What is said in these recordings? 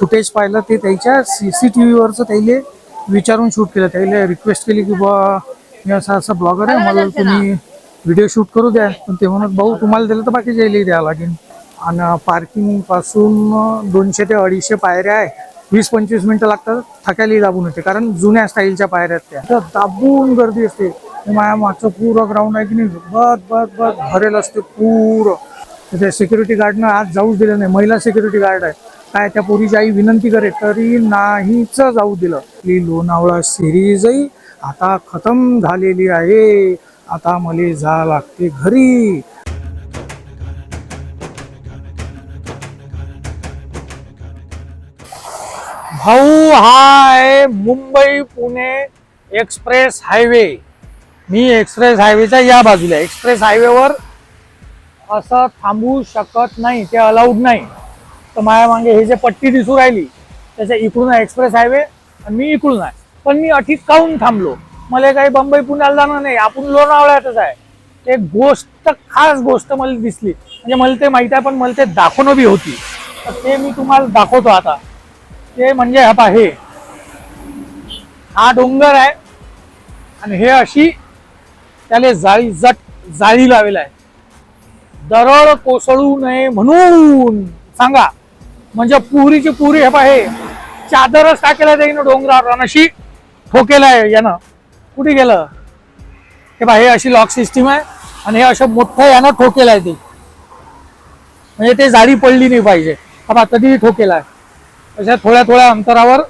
Footage पाहिलं ते त्याच्या सी सी टी व्हीवरचं त्याले विचारून शूट केलं. त्याला रिक्वेस्ट केली की बा मी असा असा ब्लॉगर आहे मला तुम्ही व्हिडिओ शूट करू द्या. पण ते म्हणत भाऊ तुम्हाला दिलं तर बाकी जायला द्या लागेल. आणि पार्किंगपासून दोनशे ते अडीचशे पायऱ्या आहे. वीस पंचवीस मिनिटं लागतात थकायला दाबून येते. कारण जुन्या स्टाईलच्या पायऱ्या आहेत त्या. तर दाबून गर्दी असते. माझ्या मागचं पुरं ग्राउंड आहे की नाही? बद बद बद भरेल असते पुरं. त्या सिक्युरिटी गार्डनं आज जाऊच दिलं नाही. महिला सिक्युरिटी गार्ड आहे. काय त्या पोरीची आई विनंती करे तरी नाहीच जाऊ दिलं. ही लोणावळा सिरीजही आता खतम झालेली आहे. आता मला जा लागते घरी. भाऊ हा आहे मुंबई पुणे एक्सप्रेस हायवे. मी एक्सप्रेस हायवेच्या या बाजूला एक्सप्रेस हायवेवर असं थांबू शकत नाही ते अलाउड नाही. तर माझ्या मागे हे जे पट्टी दिसू राहिली त्याच्या इकडून आहे एक्सप्रेस हायवे आणि मी इकडून आहे. पण मी अटीत काहून थांबलो? मला काही बंबई पुण्याला जाणार नाही आपण लोणावळ्यातच आहे. एक गोष्ट खास गोष्ट मला दिसली. म्हणजे मला ते माहीत आहे पण मला ते दाखवणं बी होती. तर ते मी तुम्हाला दाखवतो आता. ते म्हणजे हा हे. हा डोंगर आहे. आणि हे अशी त्याला जाळी जट जाळी लावेल आहे. दरड कोसळू नये म्हणून. सांगा. म्हणजे पुरीची पुरी हे पहा. हे चादरच टाकेला त्याईनं डोंगरावर? आणि अशी ठोकेला आहे यानं. कुठे गेलं? हे पहा हे अशी लॉक सिस्टीम आहे आणि हे असं मोठं यानं ठोकेलं आहे ते. म्हणजे ते जाळी पडली नाही पाहिजे. आता कधीही ठोकेला आहे अशा थोड्या थोड्या अंतरावर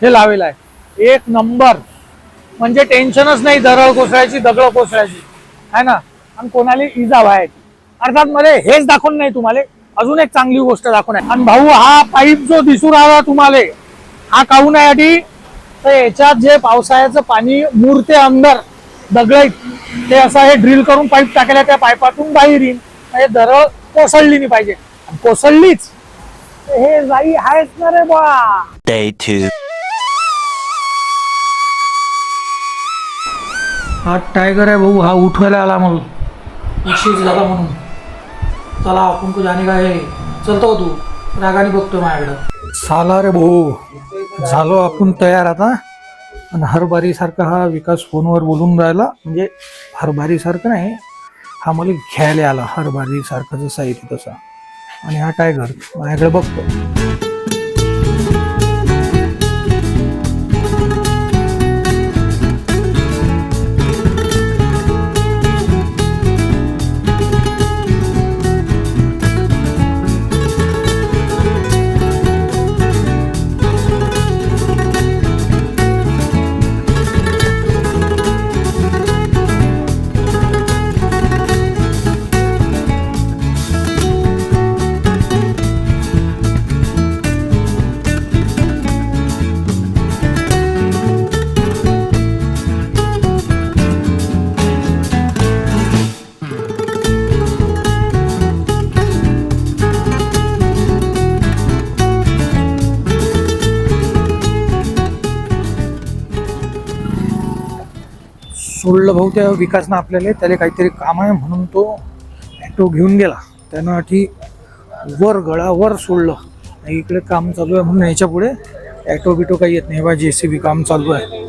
हे लावेल आहे एक नंबर. म्हणजे टेन्शनच नाही दरळ कोसळायची दगड कोसळायची. आहे ना? आणि कोणाला इजा व्हायची. अर्थात मला हेच दाखवून नाही तुम्हाला. अजून एक चांगली गोष्ट दाखवून आहे. आणि भाऊ हा पाईप जो दिसू राहिला तुम्हाला हा काहून आहे आधी? तर याच्यात जे पावसाळ्याचं पाणी मुरते अंदर दगड ते असं हे ड्रिल करून पाईप टाकल्या त्या पाईपातून बाहेर येईल. म्हणजे दरड कोसळली नाही पाहिजे. कोसळलीच. हे जाई आहेच ना रे बा Day two. हा टायगर आहे भाऊ हा उठवायला आला मग उशीर झाला म्हणून. चला आपण को जाणे काय चलतो तू रागाने बघतो माझ्याकडं. साला रे भाऊ झालो आपण तयार आता. आणि हरभारीसारखा हा विकास फोनवर बोलून राहिला. म्हणजे हरभारीसारखं नाही हा मला घ्यायला आला हरबारीसारखं जसा येते तसा. आणि हा टायगर माझ्याकडे बघतो सोडलं भाऊ त्या विकासनं आपल्याला त्याला काहीतरी काम आहे म्हणून तो ॲटो घेऊन गेला. त्यानं आठी वर गळावर सोडलं. आणि इकडे काम चालू आहे म्हणून याच्यापुढे ॲटो बिटो काही येत नाही बा जे सी बी काम चालू आहे.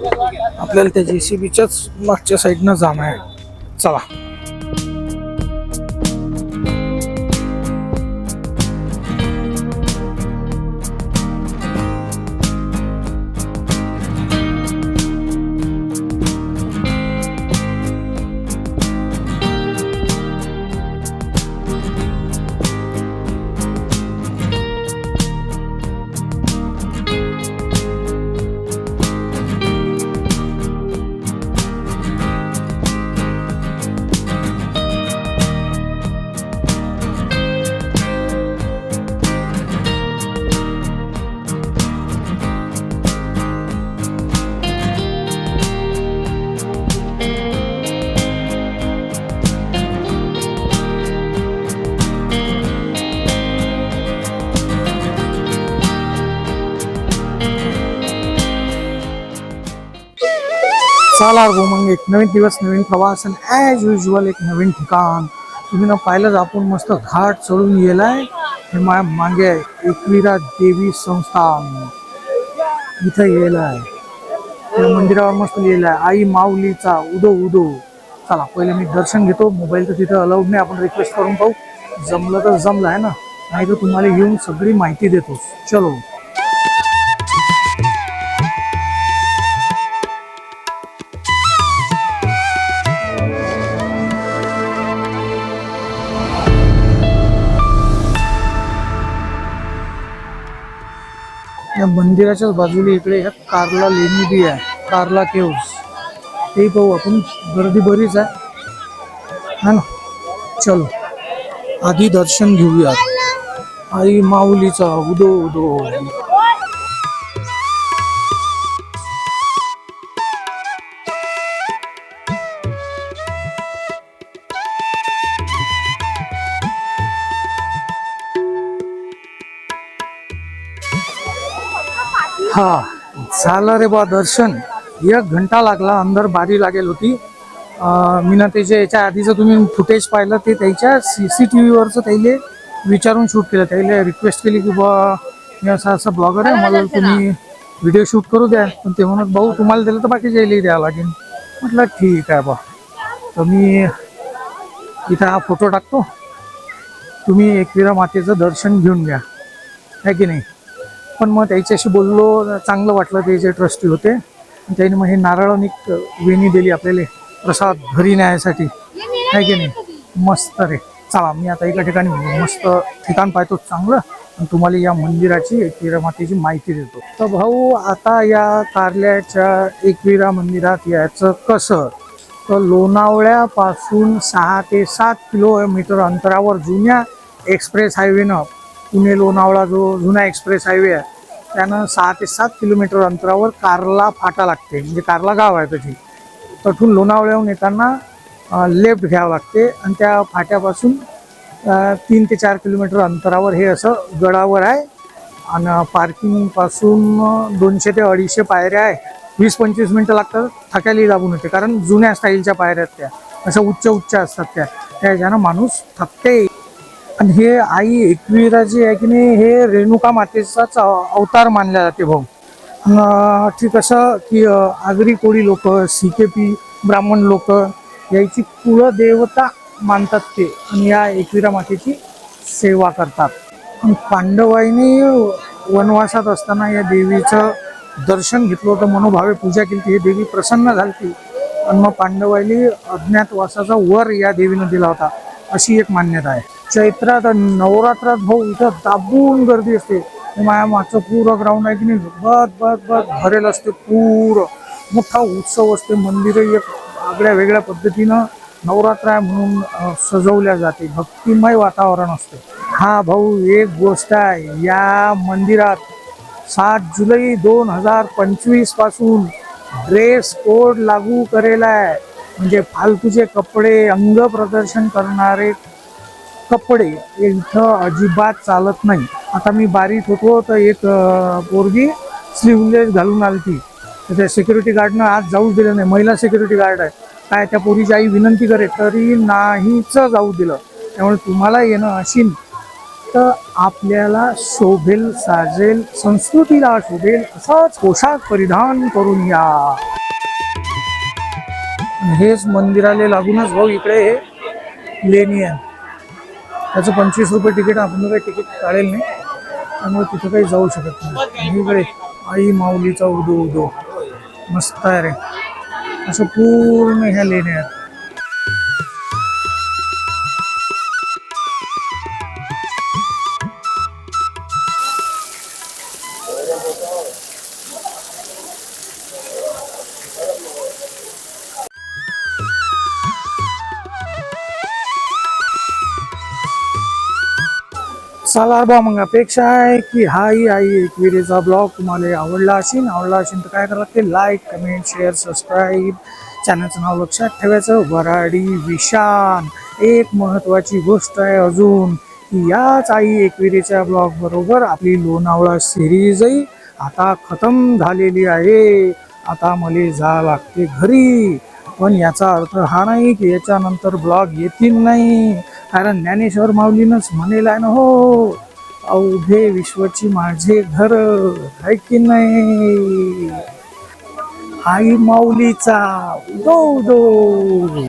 आपल्याला त्या जे सी बीच्याच मागच्या साईडनं जाणं आहे. चला. चला गो मग एक नवीन दिवस नवीन प्रवास आणि ॲज युजल एक नवीन ठिकाण. तुम्ही ना पाहिलंच आपण मस्त घाट चढून गेलाय. हे मा मागे आहे एकविरा देवी संस्थान. इथं गेलाय. आहे मंदिरावर मस्त लिहिलं आहे आई माऊलीचा उदो उदो. चला पहिले मी दर्शन घेतो. मोबाईल तर तिथं अलाउड नाही. आपण रिक्वेस्ट करून पाहू. जमलं तर जमलं आहे ना? नाही तर तुम्हाला येऊन सगळी माहिती देतो. चलो. या मंदिराच्याच बाजूला इकडे ह्या कारला लेणी बी आहे. कारला केव्स. ते पाहू आपण. गर्दी बरीच आहे. हा ना. चलो. आधी दर्शन घेऊयात. आई माऊलीचा उदो उदो. हा झालं रे बा दर्शन. एक घंटा लागला अंदर बारी लागेल होती. अं, मी ना त्याच्या याच्या आधीचं तुम्ही फुटेज पाहिलं ते त्याच्या सी सी टी व्हीवरचं त्याले विचारून शूट केलं. त्याला रिक्वेस्ट केली की बा मी असं असं ब्लॉगर आहे मला तुम्ही व्हिडिओ शूट करू द्या. पण ते म्हणत भाऊ तुम्हाला दिलं तर बाकी जायला द्यावं लागेल. म्हटलं ठीक आहे बा तर मी इथं हा फोटो टाकतो. तुम्ही एकविरा मातेचं दर्शन घेऊन घ्या. आहे की नाही? पण मग त्याच्याशी बोललो चांगलं वाटलं त्याचे ट्रस्टी होते. त्याने मग हे नारळ आणि वेणी दिली आपल्याला प्रसाद घरी न्यायसाठी. आहे की नाही? मस्त रे. चला मी आता एका ठिकाणी मस्त ठिकाण पाहतो चांगलं. आणि तुम्हाला या मंदिराची एकविरा मातेची माहिती देतो. तर भाऊ आता या कारल्याच्या एकविरा मंदिरात यायचं कसं? तर लोणावळ्यापासून सहा ते सात किलोमीटर अंतरावर जुन्या एक्सप्रेस हायवेनं पुणे लोणावळा जो जुना एक्सप्रेस हायवे आहे त्यानं सहा ते सात किलोमीटर अंतरावर कारला फाटा लागते म्हणजे कारला गाव आहे त्याची. तिथून लोणावळ्याहून येताना लेफ्ट घ्यावं लागते आणि त्या फाट्यापासून तीन ते चार किलोमीटर अंतरावर हे असं गडावर आहे. आणि पार्किंगपासून दोनशे ते अडीचशे पायऱ्या आहे. वीस पंचवीस मिनटं लागतात थकायलाही दाबून येते कारण जुन्या स्टाईलच्या पायऱ्या आहेत त्या. अशा उच्च उच्च असतात त्या. त्याच्यानं माणूस थकते. आणि हे आई एकवीराजी आहे की नाही हे रेणुका मातेचाच अवतार मानल्या जाते भाऊ. ठीक असं की आगरी कोळी लोक सी के पी ब्राह्मण लोक याची कुळदेवता मानतात ते. आणि या एकविरा मातेची सेवा करतात. पांडवाईने वनवासात असताना या देवीचं दर्शन घेतलं होतं मनोभावे पूजा केली ही देवी प्रसन्न झाली आणि मग पांडवाईने अज्ञातवासाचा वर या देवीनं दिला होता. अशी एक मान्यता आहे. चैत्रात नवरात्रात भाऊ इथं दाबून गर्दी असते. माया माझ्या मागचं पुरं ग्राउंड आहे की नाही? बद बद बद भरेल असते पुरं. मोठा उत्सव असते. मंदिर एक आगळ्या वेगळ्या पद्धतीनं नवरात्र आहे म्हणून सजवल्या जाते. भक्तिमय वातावरण असते. हा भाऊ एक गोष्ट आहे. या मंदिरात सात जुलै दोन हजार पंचवीसपासून ड्रेस कोड लागू करेल आहे म्हणजे फालतूचे कपडे अंग प्रदर्शन करणारे कपडे इथं अजिबात चालत नाही. आता मी बारीक होतो तर एक पोरगी स्लीवलेस घालून आली ती तर त्या सिक्युरिटी गार्डनं आज जाऊच दिलं नाही. महिला सिक्युरिटी गार्ड आहे. काय त्या पोरीची आई विनंती करे तरी नाहीच जाऊ दिलं. त्यामुळे तुम्हाला येणं असेल तर आपल्याला शोभेल साजेल संस्कृतीला शोभेल असाच पोशाख परिधान करून या. हेच मंदिराला लागूनच भाऊ इकडे हे लेणी आहे. त्याचं पंचवीस रुपये तिकीट आपण काही तिकीट काढेल नाही. त्यामुळे तिथं काही जाऊ शकत नाही. इकडे आई माऊलीचा उदो उदो मस्त आहे रे. असं पूर्ण ह्या लेण्या आहेत. चला बा मग अपेक्षा आहे की हाही आई एकविरेचा ब्लॉग तुम्हाला आवडला असेल आवडला असेल तर काय करावं ते लाईक कमेंट शेअर सबस्क्राईब चॅनलचं नाव लक्षात ठेवायचं वराडी विशान. एक महत्त्वाची गोष्ट आहे अजून की याच आई एकविरेच्या ब्लॉग बरोबर आपली लोणावळा सिरीजही आता खतम झालेली आहे. आता मला जा लागते घरी. पण याचा अर्थ हा नाही की याच्यानंतर ब्लॉग येतील नाही. कारण ज्ञानेश्वर माऊलीनंच म्हणेल ना हो अवघे विश्वची माझे घर आहे की नाही? आई माऊलीचा उदो उदो.